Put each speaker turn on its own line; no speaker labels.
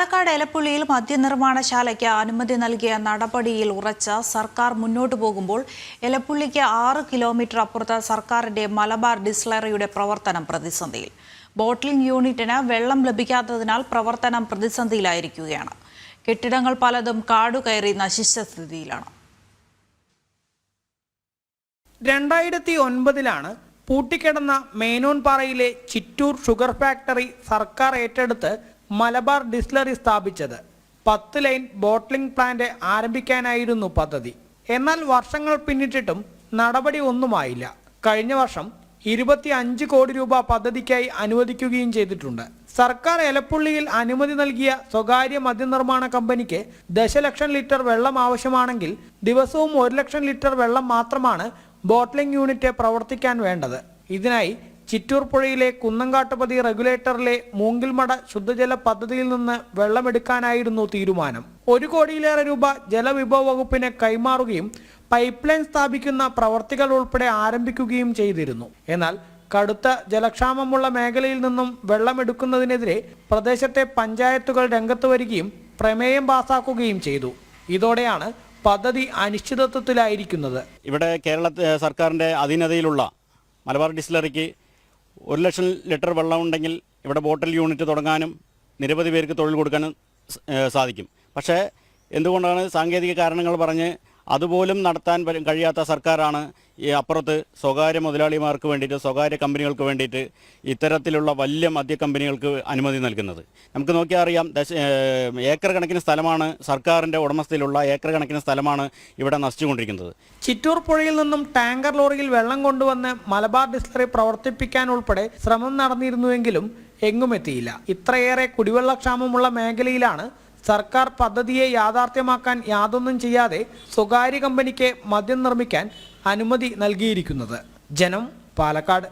പാലക്കാട് എലപ്പുള്ളിയിൽ മദ്യനിർമ്മാണശാലയ്ക്ക് അനുമതി നൽകിയ നടപടിയിൽ ഉറച്ച സർക്കാർ മുന്നോട്ടു പോകുമ്പോൾ എലപ്പുള്ളിക്ക് ആറ് കിലോമീറ്റർ അപ്പുറത്ത് സർക്കാരിന്റെ മലബാർ ഡിസ്ലറിയുടെ പ്രവർത്തനം പ്രതിസന്ധിയിൽ. ബോട്ട്ലിംഗ് യൂണിറ്റിന് വെള്ളം ലഭിക്കാത്തതിനാൽ പ്രവർത്തനം പ്രതിസന്ധിയിലായിരിക്കുകയാണ്. കെട്ടിടങ്ങൾ പലതും കാടുകയറി നശിച്ച സ്ഥിതിയിലാണ്.
രണ്ടായിരത്തി ഒൻപതിലാണ് പൂട്ടിക്കിടന്ന മേനോൻപാറയിലെ ചിറ്റൂർ ഷുഗർ ഫാക്ടറി സർക്കാർ ഏറ്റെടുത്ത് മലബാർ ഡിസ്ലറി സ്ഥാപിച്ചത്. പത്ത് ലൈൻ ബോട്ട്ലിംഗ് പ്ലാന്റ് ആരംഭിക്കാനായിരുന്നു പദ്ധതി. എന്നാൽ വർഷങ്ങൾ പിന്നിട്ടിട്ടും നടപടി ഒന്നുമായില്ല. കഴിഞ്ഞ വർഷം ഇരുപത്തി അഞ്ച് കോടി രൂപ പദ്ധതിക്കായി അനുവദിക്കുകയും ചെയ്തിട്ടുണ്ട്. സർക്കാർ എലപ്പുള്ളിയിൽ അനുമതി നൽകിയ സ്വകാര്യ മദ്യനിർമ്മാണ കമ്പനിക്ക് ദശലക്ഷം ലിറ്റർ വെള്ളം ആവശ്യമാണെങ്കിൽ ദിവസവും ഒരു ലക്ഷം ലിറ്റർ വെള്ളം മാത്രമാണ് ബോട്ട്ലിംഗ് യൂണിറ്റ് പ്രവർത്തിക്കാൻ വേണ്ടത്. ഇതിനായി ചിറ്റൂർ പുഴയിലെ കുന്നങ്കാട്ടുപതി റെഗുലേറ്ററിലെ മൂങ്കിൽമട ശുദ്ധജല പദ്ധതിയിൽ നിന്ന് വെള്ളമെടുക്കാനായിരുന്നു തീരുമാനം. ഒരു കോടിയിലേറെ രൂപ ജലവിഭവ വകുപ്പിന് കൈമാറുകയും പൈപ്പ് ലൈൻ സ്ഥാപിക്കുന്ന പ്രവർത്തികൾ ഉൾപ്പെടെ ആരംഭിക്കുകയും ചെയ്തിരുന്നു. എന്നാൽ കടുത്ത ജലക്ഷാമമുള്ള മേഖലയിൽ നിന്നും വെള്ളമെടുക്കുന്നതിനെതിരെ പ്രദേശത്തെ പഞ്ചായത്തുകൾ രംഗത്ത് വരികയും പ്രമേയം പാസാക്കുകയും ചെയ്തു. ഇതോടെയാണ് പദ്ധതി അനിശ്ചിതത്വത്തിലായിരിക്കുന്നത്.
ഇവിടെ കേരള സർക്കാരിന്റെ അധീനതയിലുള്ള മലബാർ ഡിസ്റ്റിലറിക്ക് ഒരു ലക്ഷം ലിറ്റർ വെള്ളമുണ്ടെങ്കിൽ ഇവിടെ ബോട്ടൽ യൂണിറ്റ് തുടങ്ങാനും നിരവധി പേർക്ക് തൊഴിൽ കൊടുക്കാനും സാധിക്കും. പക്ഷേ എന്തുകൊണ്ടാണ് സാങ്കേതിക കാരണങ്ങൾ പറഞ്ഞ് അതുപോലും നടത്താൻ കഴിയാത്ത സർക്കാരാണ് ഈ അപ്പുറത്ത് സ്വകാര്യ മുതലാളിമാർക്ക് വേണ്ടിയിട്ട് സ്വകാര്യ കമ്പനികൾക്ക് വേണ്ടിയിട്ട് ഇത്തരത്തിലുള്ള വലിയ മദ്യ കമ്പനികൾക്ക് അനുമതി നൽകുന്നത്. നമുക്ക് നോക്കിയാൽ അറിയാം ദശ ഏക്കർ കണക്കിന് സ്ഥലമാണ് സർക്കാരിന്റെ ഉടമസ്ഥയിലുള്ള ഏക്കർ കണക്കിന് സ്ഥലമാണ് ഇവിടെ നശിച്ചുകൊണ്ടിരിക്കുന്നത്.
ചിറ്റൂർ പുഴയിൽ നിന്നും ടാങ്കർ ലോറിയിൽ വെള്ളം കൊണ്ടുവന്ന് മലബാർ ഡിസ്ലറി പ്രവർത്തിപ്പിക്കാൻ ഉൾപ്പെടെ ശ്രമം നടന്നിരുന്നുവെങ്കിലും എങ്ങുമെത്തിയില്ല ഇത്രയേറെ കുടിവെള്ളക്ഷാമമുള്ള മേഖലയിലാണ് സർക്കാർ പദ്ധതിയെ യാഥാർത്ഥ്യമാക്കാൻ യാതൊന്നും ചെയ്യാതെ സ്വകാര്യ കമ്പനിക്ക് മദ്യം നിർമ്മിക്കാൻ അനുമതി നൽകിയിരിക്കുന്നത്. ജനം പാലക്കാട്.